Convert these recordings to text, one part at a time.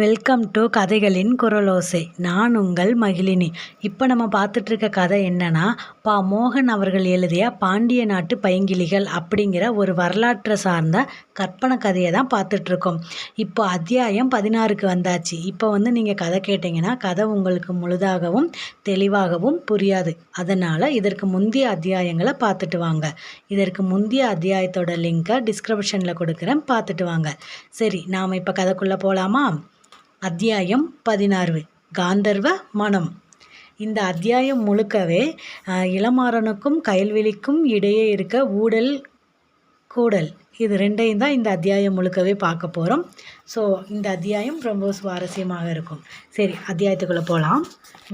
Welcome to கதைகளின் குரலோசை. நான் உங்கள் மகிழினி. இப்போ நம்ம பார்த்துட்ருக்க கதை என்னன்னா பா. மோகன் அவர்கள் எழுதிய பாண்டிய நாட்டு பைங்கிளிகள் அப்படிங்கிற ஒரு வரலாற்றை சார்ந்த கற்பனை கதையை தான் பார்த்துட்ருக்கோம் இப்போ அத்தியாயம் பதினாறுக்கு வந்தாச்சு. இப்போ வந்து நீங்கள் கதை கேட்டிங்கன்னா கதை உங்களுக்கு முழுதாகவும் தெளிவாகவும் புரியாது. அதனால் இதற்கு முந்தைய அத்தியாயங்களை பார்த்துட்டு வாங்க. இதற்கு முந்தைய அத்தியாயத்தோட லிங்க்கை டிஸ்கிரிப்ஷனில் கொடுக்குறேன். பார்த்துட்டு வாங்க. சரி நாம் இப்போ கதைக்குள்ளே போகலாமா அத்தியாயம் பதினாறு. காந்தர்வ மனம். இந்த அத்தியாயம் முழுக்கவே இளமாறனுக்கும் கயல்விழிக்கும் இடையே இருக்க ஊடல் கூடல். இது ரெண்டையும் தான் இந்த அத்தியாயம் முழுக்கவே பார்க்க போகிறோம் ஸோ இந்த அத்தியாயம் ரொம்ப சுவாரஸ்யமாக இருக்கும். சரி அத்தியாயத்துக்குள்ளே போகலாம்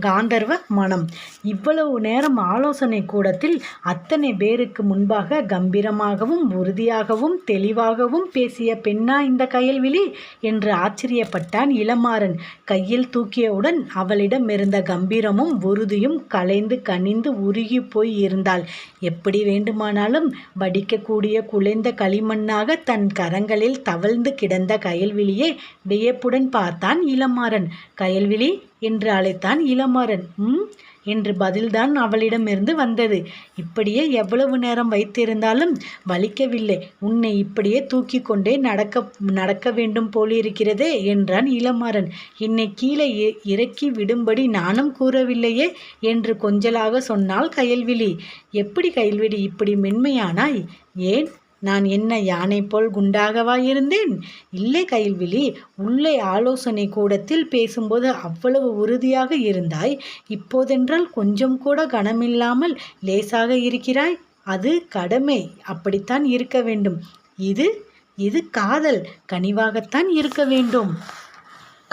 காந்தர்வ மனம். இவ்வளவு நேரம் ஆலோசனை கூடத்தில் அத்தனை பேருக்கு முன்பாக கம்பீரமாகவும் உறுதியாகவும் தெளிவாகவும் பேசிய பெண்ணா இந்த கயல்விழி? என்று ஆச்சரியப்பட்டான் இளமாறன். கையில் தூக்கியவுடன் அவளிடம் இருந்த கம்பீரமும் உறுதியும் கலைந்து கனிந்து உருகி போய் இருந்தாள். எப்படி வேண்டுமானாலும் வடிக்கக்கூடிய குலைந்த களிமண்ணாக தன் கரங்களில் தவழ்ந்து கிடந்த கயல்விழியை வியப்புடன் பார்த்தான் இளமாறன். கயல்விழி என்று அழைத்தான் இளமாறன். ம் என்று பதில்தான் அவளிடமிருந்து வந்தது. இப்படியே எவ்வளவு நேரம் வைத்திருந்தாலும் வலிக்கவில்லை. உன்னை இப்படியே தூக்கி கொண்டே நடக்க நடக்க வேண்டும் போலிருக்கிறதே என்றான் இளமாறன். என்னை கீழே இ- இறக்கி விடும்படி நானும் கூறவில்லையே என்று கொஞ்சலாக சொன்னாள் கயல்விழி. எப்படி கயல்விழி? இப்படி மென்மையானாய். ஏன்? நான் என்ன யானை போல் குண்டாகவா இருந்தேன்? இல்லை கைல்விழி உள்ளே ஆலோசனை கூடத்தில் பேசும்போது அவ்வளவு உறுதியாக இருந்தாய். இப்போதென்றால் கொஞ்சம் கூட கனமில்லாமல் லேசாக இருக்கிறாய். அது கடமை. அப்படித்தான் இருக்க வேண்டும். இது இது காதல். கனிவாகத்தான் இருக்க வேண்டும்.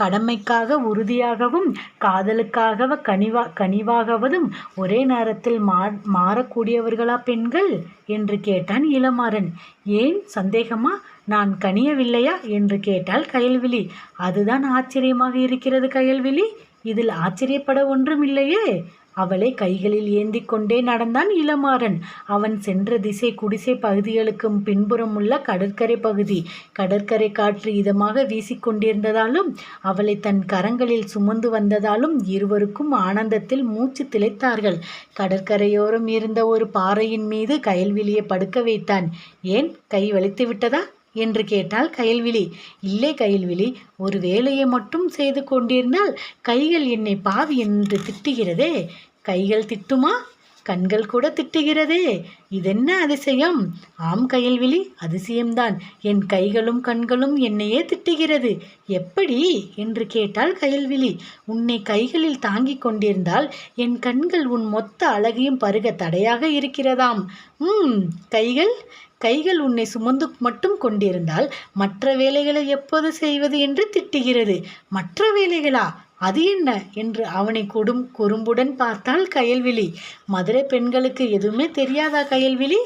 கடமைக்காக உறுதியாகவும் காதலுக்காக கனிவா கனிவாகவதும் ஒரே நேரத்தில் மா மாறக்கூடியவர்களா பெண்கள்? என்று கேட்டான் இளமாறன். ஏன் சந்தேகமா? நான் கனியவில்லையா? என்று கேட்டால் கயல்விழி. அதுதான் ஆச்சரியமாக இருக்கிறது கயல்விழி. இதில் ஆச்சரியப்பட ஒன்றும் இல்லையே. அவளை கைகளில் ஏந்தி கொண்டே நடந்தான் இளமாறன். அவன் சென்ற திசை குடிசை பகுதிகளுக்கு பின்புறம் உள்ள கடற்கரை பகுதி. கடற்கரை காற்று இதமாக வீசிக்கொண்டிருந்ததாலும் அவளை தன் கரங்களில் சுமந்து வந்ததாலும் இருவருக்கும் ஆனந்தத்தில் மூச்சு திளைத்தார்கள். கடற்கரையோரம் இருந்த ஒரு பாறையின் மீது கயல்விழியை படுக்க வைத்தான். ஏன்? கை வலித்து விட்டதா? என்று கேட்டாள் கயல்விழி. இல்லை கயல்விழி ஒரு வேலையை மட்டும் செய்து கொண்டிருந்தால் கைகள் என்னை பாவி என்று திட்டுகிறதே. கைகள் திட்டுமா? கண்கள் கூட திட்டுகிறதே. இதென்ன அதிசயம்? ஆம் கயல்விழி அதிசயம்தான். என் கைகளும் கண்களும் என்னையே திட்டுகிறது. எப்படி? என்று கேட்டாள் கயல்விழி உன்னை கைகளில் தாங்கிக் கொண்டிருந்தால் என் கண்கள் உன் மொத்த அழகையும் பருக தடையாக இருக்கிறதாம். ம் கைகள்? கைகள் உன்னை சுமந்து மட்டும் கொண்டிருந்தால் மற்ற வேலைகளை எப்போது செய்வது என்று திட்டுகிறது. மற்ற வேலைகளா? அது என்ன? என்று அவனை கொடும் குறும்புடன் பார்த்தாள் கயல்விழி. மதுரை பெண்களுக்கு எதுவுமே தெரியாதா கயல்விழி?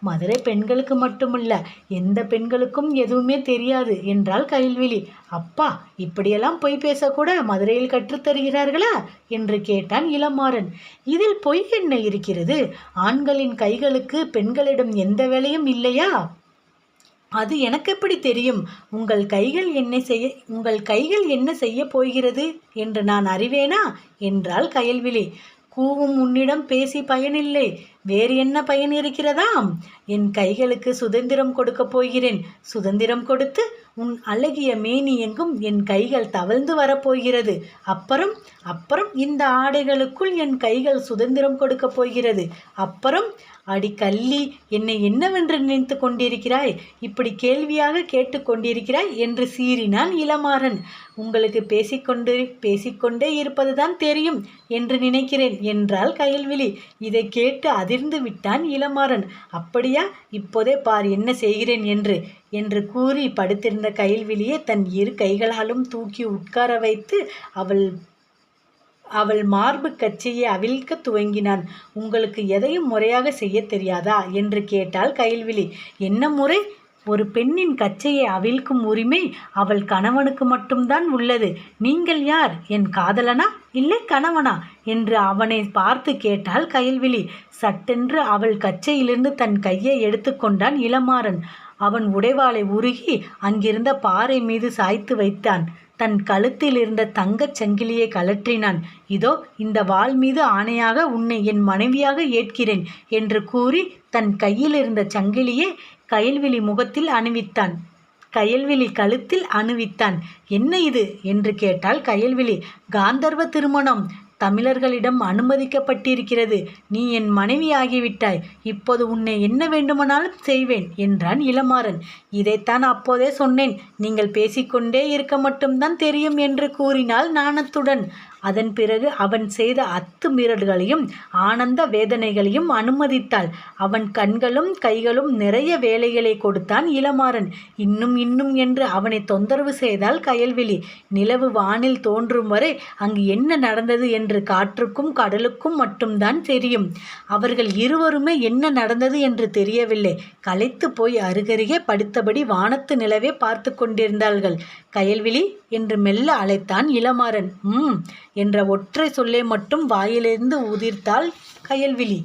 மதுரை பெண்களுக்கு மட்டுமல்ல எந்த பெண்களுக்கும் எதுவுமே தெரியாது என்றால் கயல்விழி. அப்பா இப்படியெல்லாம் பொய் பேசக்கூட மதுரையில் கற்றுத்தருகிறார்களா என்று கேட்டான் இளமாறன் இதில் பொய் என்ன இருக்கிறது? ஆண்களின் கைகளுக்கு பெண்களிடம் எந்த வேலையும் இல்லையா? அது எனக்கு எப்படி தெரியும்? உங்கள் கைகள் என்ன செய்ய உங்கள் கைகள் என்ன செய்ய போகிறது என்று நான் அறிவேனா? என்றாள் கயல்விழி. கூவும் உன்னிடம் பேசி பயனில்லை. வேறு என்ன பயன் இருக்கிறதாம்? என் கைகளுக்கு சுதந்திரம் கொடுக்கப் போகிறேன். சுதந்திரம் கொடுத்து உன் அழகிய மேனி எங்கும் என் கைகள் தவழ்ந்து வரப்போகிறது. அப்புறம் அப்புறம் இந்த ஆடைகளுக்குள் என் கைகள் சுதந்திரம் கொடுக்கப் போகிறது. அப்புறம் அடி கள்ளி என்னை என்னவென்று நினைத்து கொண்டிருக்கிறாய்? இப்படி கேள்வியாக கேட்டுக்கொண்டிருக்கிறாய் என்று சீறினான் இளமாறன். உங்களுக்கு பேசிக்கொண்டு பேசிக்கொண்டே இருப்பதுதான் தெரியும் என்று நினைக்கிறேன் என்றாள் கயல்விழி. இதை கேட்டு அதிர்ந்து விட்டான் இளமாறன். அப்படியா? இப்போதே பார் என்ன செய்கிறேன் என்று. என்று கூறி படுத்திருந்த கைல்விழியை தன் இரு கைகளாலும் தூக்கி உட்கார வைத்து அவள் அவள் மார்பு கச்சையை அவிழ்க்க துவங்கினான். உங்களுக்கு எதையும் முறையாக செய்ய தெரியாதா என்று கேட்டாள் கயல்விழி. என்ன முறை? ஒரு பெண்ணின் கச்சையை அவிழ்க்கும் உரிமை அவள் கணவனுக்கு மட்டும்தான் உள்ளது. நீங்கள் யார்? என் காதலனா? இல்லை கணவனா என்று அவனை பார்த்து கேட்டாள் கயல்விழி. சட்டென்று அவள் கச்சையிலிருந்து தன் கையை எடுத்துக்கொண்டான் இளமாறன். அவன் உடைவாளை உருகி அங்கிருந்த பாறை மீது சாய்த்து வைத்தான். தன் கழுத்தில் இருந்த தங்கச் சங்கிலியை கழற்றினான். இதோ இந்த வாள் மீது ஆணையாக உன்னை என் மனைவியாக ஏற்கிறேன் என்று கூறி தன் கையில் இருந்த சங்கிலியை கயல்விழி முகத்தில் அணிவித்தான். கயல்விழி கழுத்தில் அணிவித்தான். என்ன இது? என்று கேட்டால் கயல்விழி. காந்தர்வ திருமணம். தமிழர்களிடம் அனுமதிக்கப்பட்டிருக்கிறது. நீ என் மனைவி ஆகிவிட்டாய் இப்போது உன்னை என்ன வேண்டுமானாலும் செய்வேன் என்றான் இளமாறன். இதைத்தான் அப்போதே சொன்னேன். நீங்கள் பேசிக்கொண்டே இருக்க மட்டும்தான் தெரியும் என்று கூறினாள் நாணத்துடன் அதன் பிறகு அவன் செய்த அத்துமீறல்களையும் ஆனந்த வேதனைகளையும் அனுமதித்தாள். அவன் கண்களும் கைகளும் நிறைய வேலைகளை கொடுத்தான் இளமாறன். இன்னும் இன்னும் என்று அவனை தொந்தரவு செய்தால் கயல்விழி. நிலவு வானில் தோன்றும் வரை அங்கு என்ன நடந்தது என்று காற்றுக்கும் கடலுக்கும் மட்டும்தான் தெரியும். அவர்கள் இருவருமே என்ன நடந்தது என்று தெரியவில்லை. களைத்து போய் அருகருகே படுத்தபடி வானத்து நிலவே பார்த்து கொண்டிருந்தார்கள். கயல்விழி என்று மெல்ல அழைத்தான் இளமாறன். ம் என்ற ஒற்றை சொல்லை மட்டும் வாயிலிருந்து உதிர்த்தாள் கயல்விழி.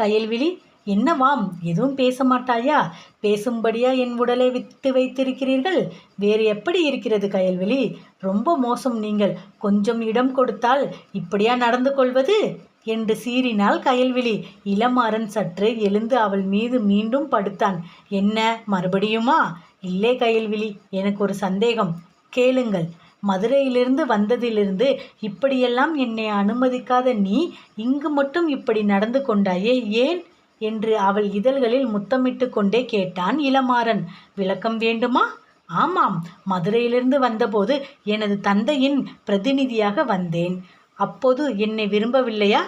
கயல்விழி என்னவாம் எதுவும் பேச மாட்டாயா? பேசும்படியா என் உடலை வித்து வைத்திருக்கிறீர்கள்? வேறு எப்படி இருக்கிறது கயல்விழி? ரொம்ப மோசம் நீங்கள். கொஞ்சம் இடம் கொடுத்தால் இப்படியா நடந்து கொள்வது? என்று சீறினாள் கயல்விழி. இளமாறன் சற்று எழுந்து அவள் மீது மீண்டும் படுத்தான். என்ன? மறுபடியுமா? இல்லை கயல்விழி எனக்கு ஒரு சந்தேகம். கேளுங்கள். மதுரையிலிருந்து வந்ததிலிருந்து இப்படியெல்லாம் என்னை அனுமதிக்காத நீ இங்கு மட்டும் இப்படி நடந்து கொண்டாயே? ஏன்? என்று அவள் இதழ்களில் முத்தமிட்டு கொண்டே கேட்டான் இளமாறன். விளக்கம் வேண்டுமா? ஆமாம். மதுரையிலிருந்து வந்தபோது எனது தந்தையின் பிரதிநிதியாக வந்தேன். அப்போது என்னை விரும்பவில்லையா?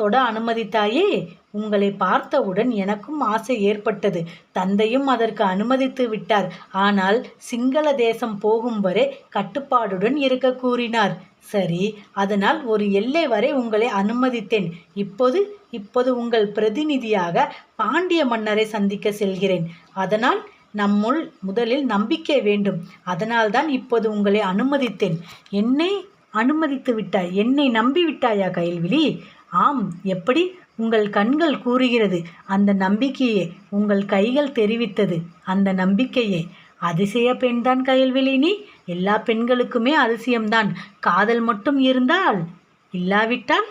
தொட அனுமதித்தாயே? உங்களை பார்த்தவுடன் எனக்கும் ஆசை ஏற்பட்டது. தந்தையும் அதற்கு அனுமதித்து விட்டார். ஆனால் சிங்கள தேசம் போகும் வரை கட்டுப்பாடுடன் இருக்க கூறினார். சரி அதனால் ஒரு எல்லை வரை உங்களை அனுமதித்தேன். இப்போது இப்போது உங்கள் பிரதிநிதியாக பாண்டிய மன்னரை சந்திக்க செல்கிறேன். அதனால் நம்முள் முதலில் நம்பிக்கை வேண்டும். அதனால்தான் இப்போது உங்களை அனுமதித்தேன். என்னை அனுமதித்து விட்டாய்? என்னை நம்பி விட்டாயா கைல்விழி ஆம் எப்படி? உங்கள் கண்கள் கூறுகிறது. அந்த நம்பிக்கையே உங்கள் கைகள் தெரிவித்தது. அந்த நம்பிக்கையே அதிசய பெண்தான் கயல்வெளி நீ எல்லா பெண்களுக்குமே அதிசயம்தான். காதல் மட்டும் இருந்தால் இல்லாவிட்டால்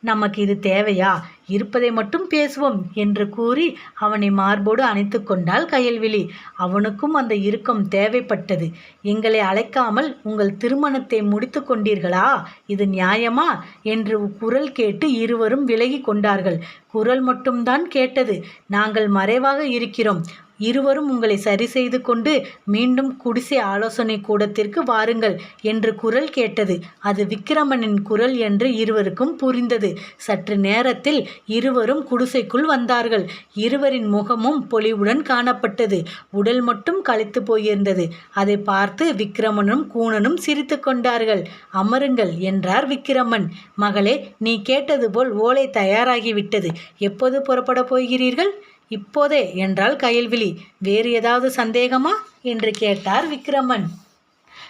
நமக்கு இது தேவையா? இருப்பதை மட்டும் பேசுவோம் என்று கூறி அவனை மார்போடு அணைத்து கொண்டாள் கயல்விழி. அவனுக்கும் அந்த இறுக்கம் தேவைப்பட்டது. எங்களை அழைக்காமல் உங்கள் திருமணத்தை முடித்து கொண்டீர்களா? இது நியாயமா? என்று குரல் கேட்டு இருவரும் விலகி கொண்டார்கள். குரல் மட்டும்தான் கேட்டது. நாங்கள் மறைவாக இருக்கிறோம். இருவரும் உங்களை சரி செய்து கொண்டு மீண்டும் குடிசை ஆலோசனை கூடத்திற்கு வாருங்கள் என்று குரல் கேட்டது. அது விக்கிரமனின் குரல் என்று இருவருக்கும் புரிந்தது. சற்று நேரத்தில் இருவரும் குடிசைக்குள் வந்தார்கள். இருவரின் முகமும் பொலிவுடன் காணப்பட்டது. உடல் மட்டும் கழித்து போயிருந்தது. அதை பார்த்து விக்கிரமனும் கூணனும் சிரித்து கொண்டார்கள். அமருங்கள் என்றார் விக்கிரமன். மகளே நீ கேட்டது போல் ஓலை தயாராகிவிட்டது. எப்போது புறப்பட போகிறீர்கள்? இப்போதே என்றால் கயல்விழி. வேறு ஏதாவது சந்தேகமா? என்று கேட்டார் விக்ரமன்.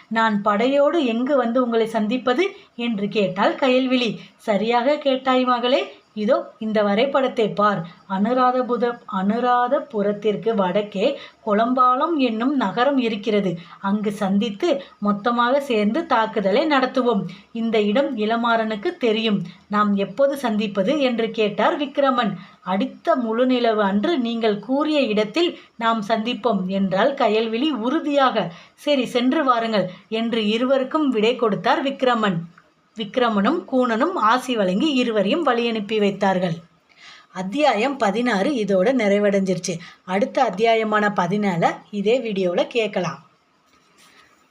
நான் படையோடு எங்கு வந்து உங்களை சந்திப்பது? என்று கேட்டால் கயல்விழி. சரியாக கேட்டாய் மகளே இதோ இந்த வரைபடத்தை பார். அனுராதபுத அனுராதபுரத்திற்கு வடக்கே கொளம்பாலம் என்னும் நகரம் இருக்கிறது. அங்கு சந்தித்து மொத்தமாக சேர்ந்து தாக்குதலை நடத்துவோம். இந்த இடம் இளமாறனுக்கு தெரியும். நாம் எப்போது சந்திப்பது? என்று கேட்டார் விக்ரமன் அடித்த முழுநிலவு அன்று நீங்கள் கூறிய இடத்தில் நாம் சந்திப்போம் என்றால் கயல்விழி உறுதியாக. சரி சென்று வாருங்கள் என்று இருவருக்கும் விடை கொடுத்தார் விக்ரமன் விக்ரமனும் கூணனும் ஆசி வழங்கி இருவரையும் வழி அனுப்பி வைத்தார்கள். அத்தியாயம் பதினாறு இதோட நிறைவடைஞ்சிருச்சு. அடுத்த அத்தியாயமான பதினால இதே வீடியோவில் கேட்கலாம்.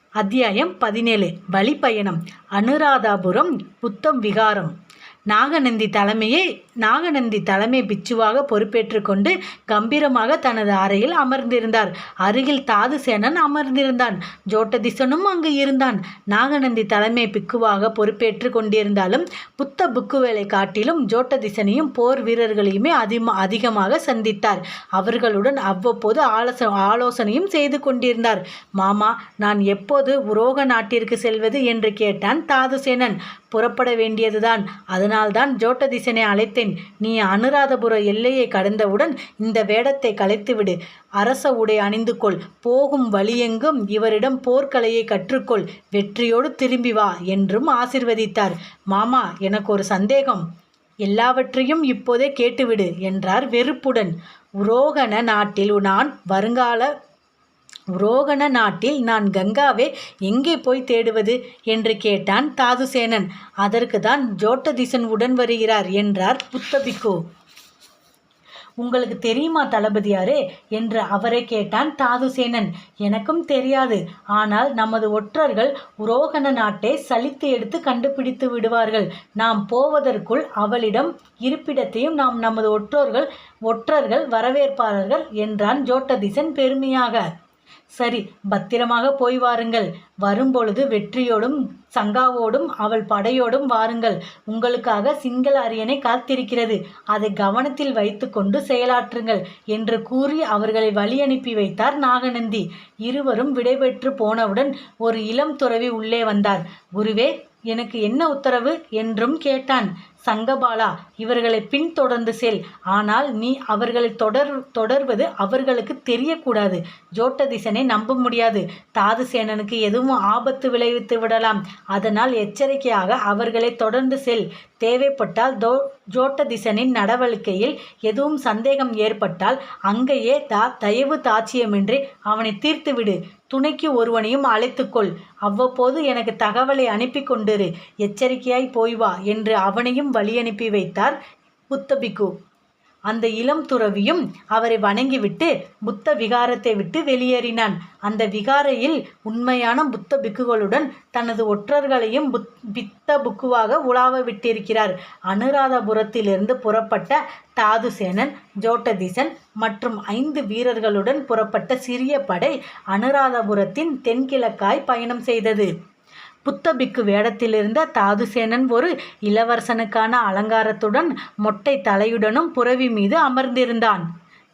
அத்தியாயம் பதினேழு வழிப்பயணம் அனுராதாபுரம் புத்தம் விகாரம். நாகநந்தி தலைமையை நாகநந்தி தலைமை பிச்சுவாக பொறுப்பேற்று கொண்டு கம்பீரமாக தனது அறையில் அமர்ந்திருந்தார். அருகில் தாதுசேனன் அமர்ந்திருந்தான். ஜோட்டதிசனும் அங்கு இருந்தான். நாகநந்தி தலைமை பிக்குவாக பொறுப்பேற்று கொண்டிருந்தாலும் புத்த புக்குவேலை காட்டிலும் ஜோட்டதிசனையும் போர் வீரர்களையுமே அதிக அதிகமாக சந்தித்தார். அவர்களுடன் அவ்வப்போது ஆலோச ஆலோசனையும் செய்து கொண்டிருந்தார். மாமா நான் எப்போது உரோக நாட்டிற்கு செல்வது? என்று கேட்டான் தாதுசேனன். புறப்பட வேண்டியதுதான். அதனால் அதனால்தான் ஜோட்டதிசனை அழைத்தேன். நீ அனுராதபுர எல்லையை கடந்தவுடன் இந்த வேடத்தை கலைத்துவிடு. அரச உடை அணிந்து கொள். போகும் வழியெங்கும் இவரிடம் போர்க்கலையை கற்றுக்கொள். வெற்றியோடு திரும்பி வா என்றும் ஆசிர்வதித்தார். மாமா எனக்கு ஒரு சந்தேகம். எல்லாவற்றையும் இப்போதே கேட்டுவிடு என்றார் வெறுப்புடன். உரோகண நாட்டில் நான் வருங்கால உரோகண நாட்டில் நான் கங்காவை எங்கே போய் தேடுவது? என்று கேட்டான் தாதுசேனன். அதற்கு தான் ஜோட்டதிசன் உடன் வருகிறார் என்றார் புத்தபிக்கு. உங்களுக்கு தெரியுமா தளபதியாரே? என்று அவரை கேட்டான் தாதுசேனன். எனக்கும் தெரியாது. ஆனால் நமது ஒற்றர்கள் உரோகண நாட்டை சலித்து எடுத்து கண்டுபிடித்து விடுவார்கள். நாம் போவதற்குள் அவளிடம் இருப்பிடத்தையும் நாம் நமது ஒற்றோர்கள் ஒற்றர்கள் வரவேற்பார்கள் என்றான் ஜோட்டதிசன் பெருமையாக. சரி பத்திரமாக போய் வாருங்கள். வரும்பொழுது வெற்றியோடும் சங்காவோடும் அவள் படையோடும் வாருங்கள். உங்களுக்காக சிங்கள அரியணை காத்திருக்கிறது. அதை கவனத்தில் வைத்துக்கொண்டு செயலாற்றுங்கள் என்று கூறி அவர்களை வழி அனுப்பி வைத்தார் நாகநந்தி. இருவரும் விடைபெற்று போனவுடன் ஒரு இளம் துறவி உள்ளே வந்தார். குருவே எனக்கு என்ன உத்தரவு? என்றும் கேட்டான். சங்கபாலா இவர்களை பின்தொடர்ந்து செல். ஆனால் நீ அவர்களை தொடர் தொடர்வது அவர்களுக்கு தெரியக்கூடாது. ஜோட்டதிசனை நம்ப முடியாது. தாதுசேனனுக்கு எதுவும் ஆபத்து விளைவித்து விடலாம். அதனால் எச்சரிக்கையாக அவர்களை தொடர்ந்து செல். தேவைப்பட்டால் தோ ஜோட்டதிசனின் நடவடிக்கையில் எதுவும் சந்தேகம் ஏற்பட்டால் அங்கேயே தா தயவு தாட்சியமின்றி அவனை தீர்த்துவிடு. துணைக்கு ஒருவனையும் அழைத்துக்கொள். அவ்வப்போது எனக்கு தகவலை அனுப்பி கொண்டிரு. எச்சரிக்கையாய் போய் வா என்று அவனையும் வழி அனுப்பி வைத்தார் புத்தபிக்கு அந்த இளம் துறவியும் அவரை வணங்கிவிட்டு புத்த விகாரத்தை விட்டு வெளியேறினான். அந்த விகாரையில் உண்மையான புத்த பிக்குகளுடன் தனது ஒற்றர்களையும் புத் பித்த புக்குவாக உலாவ விட்டிருக்கிறார். அனுராதபுரத்திலிருந்து புறப்பட்ட தாதுசேனன் ஜோட்டதிசன் மற்றும் ஐந்து வீரர்களுடன் புறப்பட்ட சிறிய படை அனுராதபுரத்தின் தென்கிழக்காய் பயணம் செய்தது. புத்தபிக்கு வேடத்திலிருந்த தாதுசேனன் ஒரு இளவரசனுக்கான அலங்காரத்துடன் மொட்டை தலையுடனும் புறவி மீது அமர்ந்திருந்தான்.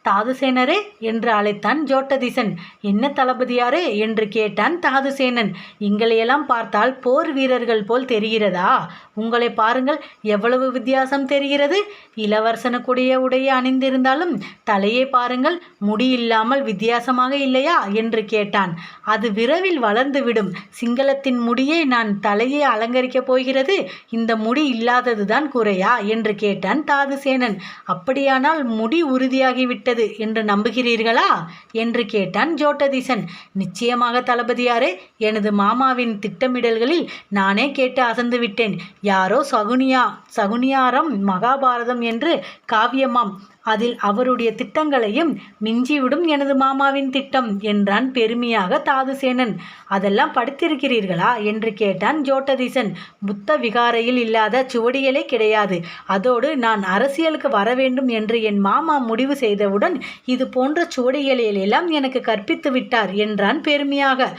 தாதுசேனரே என்று அழைத்தான் ஜோட்டதிசன். என்ன தளபதியாரே? என்று கேட்டான் தாதுசேனன். எங்களையெல்லாம் பார்த்தால் போர் வீரர்கள் போல் தெரிகிறதா? உங்களை பாருங்கள் எவ்வளவு வித்தியாசம் தெரிகிறது. இளவரசனுக்குடைய உடைய அணிந்திருந்தாலும் தலையை பாருங்கள் முடி இல்லாமல் வித்தியாசமாக இல்லையா? என்று கேட்டான். அது விரைவில் வளர்ந்துவிடும். சிங்களத்தின் முடியை நான் தலையை அலங்கரிக்கப் போகிறது. இந்த முடி இல்லாததுதான் குறையா? என்று கேட்டான் தாதுசேனன். அப்படியானால் முடி உறுதியாகிவிட்டது என்று நம்புகிறீர்களா? என்று கேட்டான் ஜோட்டதிசன். நிச்சயமாக தளபதியாரே எனது மாமாவின் திட்டமிடல்களில் நானே கேட்டு அசந்து விட்டேன் யாரோ சகுனியா சகுனியாரம் மகாபாரதம் என்று காவியமாம். அதில் அவருடைய திட்டங்களையும் மிஞ்சிவிடும் எனது மாமாவின் திட்டம் என்றான் பெருமையாக தாதுசேனன். அதெல்லாம் படித்திருக்கிறீர்களா? என்று கேட்டான் ஜோட்டதீசன். புத்த விகாரையில் இல்லாத சுவடிகளே கிடையாது. அதோடு நான் அரசியலுக்கு வர வேண்டும் என்று என் மாமா முடிவு செய்தவுடன் இது போன்ற சுவடிகளில் எல்லாம் எனக்கு கற்பித்து விட்டார் என்றான் பெருமையாக.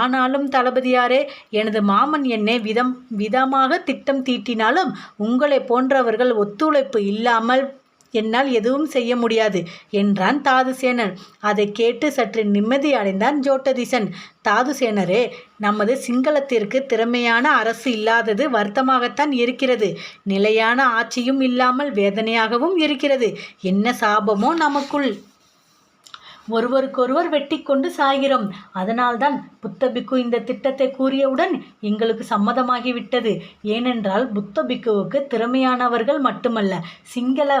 ஆனாலும் தளபதியாரே எனது மாமன் என்னை விதம் விதமாக திட்டம் தீட்டினாலும் உங்களை போன்றவர்கள் ஒத்துழைப்பு இல்லாமல் என்னால் எதுவும் செய்ய முடியாது என்றான் தாதுசேனன். அதை கேட்டு சற்று நிம்மதி அடைந்தான் ஜோட்டதிசன். தாதுசேனரே நமது சிங்களத்திற்கு திறமையான அரசு இல்லாதது வருத்தமாகத்தான் இருக்கிறது. நிலையான ஆட்சியும் இல்லாமல் வேதனையாகவும் இருக்கிறது. என்ன சாபமோ நமக்குள். ஒருவருக்கொருவர் வெட்டி கொண்டு சாகிறோம். அதனால்தான் புத்தபிக்கு இந்த திட்டத்தை கூறியவுடன் எங்களுக்கு சம்மதமாகிவிட்டது. ஏனென்றால் புத்த பிக்குவுக்கு திறமையானவர்கள் மட்டுமல்ல சிங்கள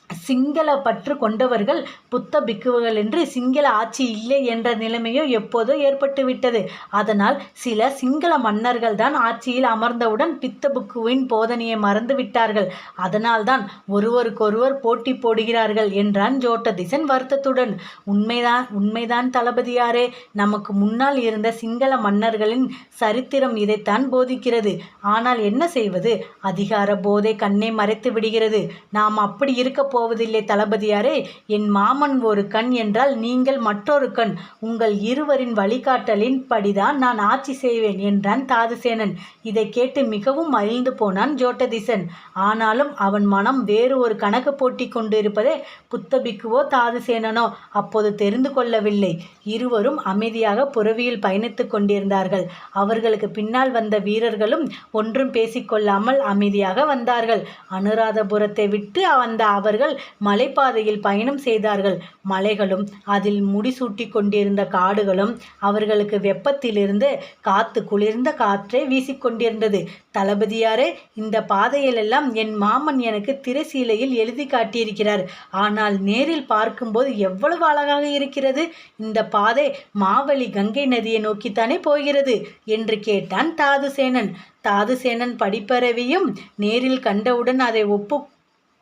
சிங்கள பற்று கொண்டவர்கள் புத்த பிக்குவர்கள் என்று சிங்கள ஆட்சி இல்லை என்ற நிலைமையோ எப்போதோ ஏற்பட்டுவிட்டது. அதனால் சில சிங்கள மன்னர்கள் தான் ஆட்சியில் அமர்ந்தவுடன் பித்த புக்குவின் போதனையை மறந்து விட்டார்கள் அதனால்தான் ஒருவருக்கொருவர் போட்டி போடுகிறார்கள் என்றான் ஜோட்டதிசன் வருத்தத்துடன். உண்மைதான் உண்மைதான் தளபதியாரே. நமக்கு முன்னால் இருந்த சிங்கள மன்னர்களின் சரித்திரம் இதைத்தான் போதிக்கிறது. ஆனால் என்ன செய்வது? அதிகார போதை கண்ணை மறைத்து விடுகிறது. நாம் அப்படி இருக்க போ போவதில்லை தளபதியாரே. என் மாமன் ஒரு கண் என்றால் நீங்கள் மற்றொரு கண். உங்கள் இருவரின் வழிகாட்டலின் படிதான் நான் ஆட்சி செய்வேன் என்றான் தாதுசேனன். இதை கேட்டு மிகவும் மகிழ்ந்து போனான் ஜோட்டதிசன். ஆனாலும் அவன் மனம் வேறு ஒரு கணக்கு போட்டி கொண்டிருப்பதை புத்தபிக்குவோ தாதுசேனனோ அப்போது தெரிந்து கொள்ளவில்லை. இருவரும் அமைதியாக புறவியில் பயணித்துக் கொண்டிருந்தார்கள். அவர்களுக்கு பின்னால் வந்த வீரர்களும் ஒன்றும் பேசிக்கொள்ளாமல் அமைதியாக வந்தார்கள். அனுராதபுரத்தை விட்டு வந்த அவர்கள் மலைப்பாதையில் பயணம் செய்தார்கள். மலைகளும் அதில் முடிசூட்டி கொண்டிருந்த காடுகளும் அவர்களுக்கு வெப்பத்திலிருந்து காத்து குளிர்ந்த காற்றை வீசிக்கொண்டிருந்தது தளபதியாரே இந்த பாதையிலெல்லாம் என் மாமன் எனக்கு திரைசீலையில் எழுதி காட்டியிருக்கிறார். ஆனால் நேரில் பார்க்கும்போது எவ்வளவு அழகாக இருக்கிறது. இந்த பாதை மாவழி கங்கை நதியை நோக்கித்தானே போகிறது என்று கேட்டான் தாதுசேனன். தாதுசேனன் படிப்பறவையும் நேரில் கண்டவுடன் அதை ஒப்பு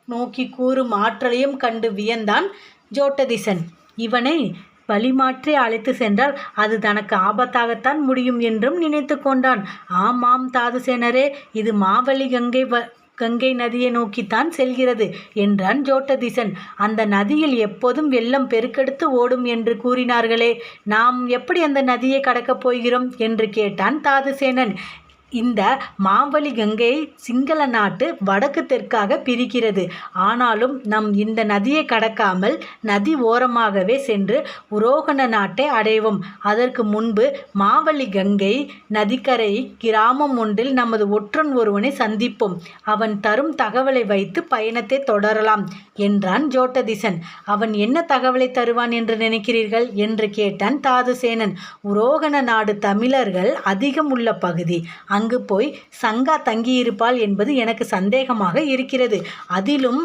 நோக்கி கூறும் ஆற்றலையும் கண்டு வியந்தான் ஜோட்டதிசன். இவனை வழிமாற்றி அழைத்து சென்றால் அது தனக்கு ஆபத்தாகத்தான் முடியும் என்றும் நினைத்து கொண்டான். ஆமாம் தாதுசேனரே இது மாவழி கங்கை வ கங்கை நதியை நோக்கித்தான் செல்கிறது என்றான் ஜோட்டதிசன். அந்த நதியில் எப்போதும் வெள்ளம் பெருக்கெடுத்து ஓடும் என்று கூறினார்களே. நாம் எப்படி அந்த நதியை கடக்கப் போகிறோம்? என்று கேட்டான் தாதுசேனன். இந்த மாவழி கங்கை சிங்கள நாட்டு வடக்கு தெற்காக பிரிக்கிறது. ஆனாலும் நம் இந்த நதியை கடக்காமல் நதி ஓரமாகவே சென்று உரோகண நாட்டை அடைவோம். அதற்கு முன்பு மாவழி கங்கை நதிக்கரை கிராமம் ஒன்றில் நமது ஒற்றன் ஒருவனை சந்திப்போம். அவன் தரும் தகவலை வைத்து பயணத்தை தொடரலாம் என்றான் ஜோட்டதிசன். அவன் என்ன தகவலை தருவான் என்று நினைக்கிறீர்கள்? என்று கேட்டான் தாதுசேனன். உரோகண நாடு தமிழர்கள் அதிகம் உள்ள பகுதி. அங்கு போய் சங்கா தங்கியிருப்பாள் என்பது எனக்கு சந்தேகமாக இருக்கிறது. அதிலும்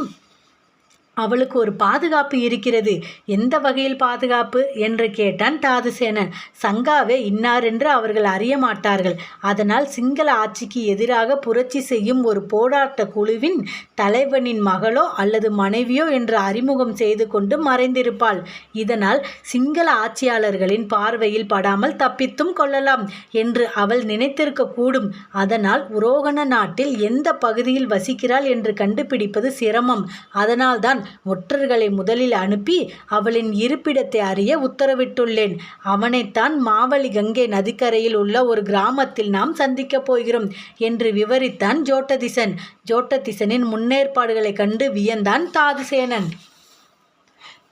அவளுக்கு ஒரு பாதுகாப்பு இருக்கிறது. எந்த வகையில் பாதுகாப்பு? என்று கேட்டான் தாதுசேனன். சங்காவே இன்னாரென்று அவர்கள் அறிய மாட்டார்கள். அதனால் சிங்கள ஆட்சிக்கு எதிராக புரட்சி செய்யும் ஒரு போராட்ட குழுவின் தலைவனின் மகளோ அல்லது மனைவியோ என்று அறிமுகம் செய்து கொண்டு மறைந்திருப்பாள். இதனால் சிங்கள ஆட்சியாளர்களின் பார்வையில் படாமல் தப்பித்தும் கொள்ளலாம் என்று அவள் நினைத்திருக்கக்கூடும் அதனால் உரோகண நாட்டில் எந்த பகுதியில் வசிக்கிறாள் என்று கண்டுபிடிப்பது சிரமம். அதனால்தான் ஒற்றர்களை முதலில் அனுப்பி அவளின் இருப்பிடத்தை அறிய உத்தரவிட்டுள்ளேன். அவனைத்தான் மாவலி கங்கை நதிக்கரையில் உள்ள ஒரு கிராமத்தில் நாம் சந்திக்கப் போகிறோம் என்று விவரித்தான் ஜோட்டதிசன். ஜோட்டதிசனின் முன்னேற்பாடுகளைக் கண்டு வியந்தான் தாதுசேனன்.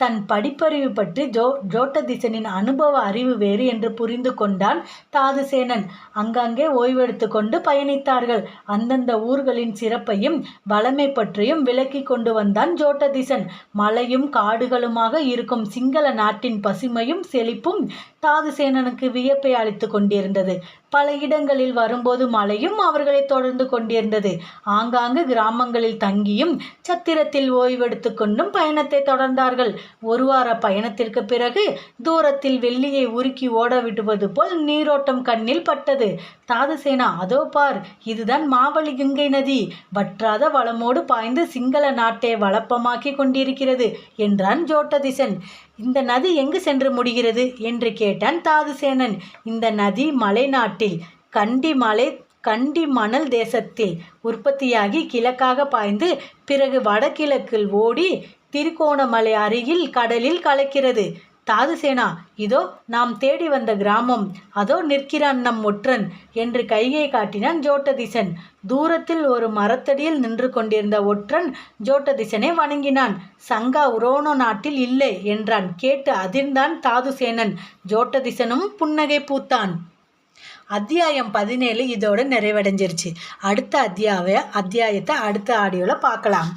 தன் படிப்பறிவு பற்றி ஜோ ஜோட்டதிசனின் அனுபவ அறிவு வேறு என்று புரிந்து கொண்டான் தாதுசேனன். அங்கங்கே ஓய்வெடுத்து கொண்டு பயணித்தார்கள். அந்தந்த ஊர்களின் சிறப்பையும் வளமை பற்றியும் விளக்கி கொண்டு வந்தான் ஜோட்டதிசன். மலையும் காடுகளுமாக இருக்கும் சிங்கள நாட்டின் பசுமையும் செழிப்பும் தாதுசேனனுக்கு வியப்பை அளித்து கொண்டிருந்தது. பல இடங்களில் வரும்போது மழையும் அவர்களை தொடர்ந்து கொண்டிருந்தது. ஆங்காங்கு கிராமங்களில் தங்கியும் சத்திரத்தில் ஓய்வெடுத்து கொண்டும் பயணத்தை தொடர்ந்தார்கள். ஒரு வார பயணத்திற்கு பிறகு தூரத்தில் வெள்ளியை உருக்கி ஓட விடுவது போல் நீரோட்டம் கண்ணில் பட்டது. தாதுசேனா அதோ பார் இதுதான் மாவழி கங்கை நதி. வற்றாத வளமோடு பாய்ந்து சிங்கள நாட்டை வளப்பமாக்கி கொண்டிருக்கிறது என்றான் ஜோட்டதிசன். இந்த நதி எங்கு சென்று முடிகிறது? என்று கேட்டான் தாதுசேனன் இந்த நதி மலைநாட்டில் கண்டி மலை கண்டி மணல் தேசத்தில் உற்பத்தியாகி கிழக்காக பாய்ந்து பிறகு வடகிழக்கில் ஓடி திருகோணமலை அருகில் கடலில் கலக்கிறது. தாதுசேனா இதோ நாம் தேடி வந்த கிராமம் அதோ நிற்கிறான் நம் ஒற்றன் என்று கையை காட்டினான் ஜோட்டதிசன். தூரத்தில் ஒரு மரத்தடியில் நின்று கொண்டிருந்த ஒற்றன் ஜோட்டதிசனை வணங்கினான். சங்கா உரோனோ நாட்டில் இல்லை என்றான். கேட்டு அதிர்ந்தான் தாதுசேனன் ஜோட்டதிசனும் புன்னகை பூத்தான். அத்தியாயம் பதினேழு இதோட நிறைவடைஞ்சிருச்சு. அடுத்த அத்தியாய அத்தியாயத்தை அடுத்த ஆடியோவில் பார்க்கலாம்.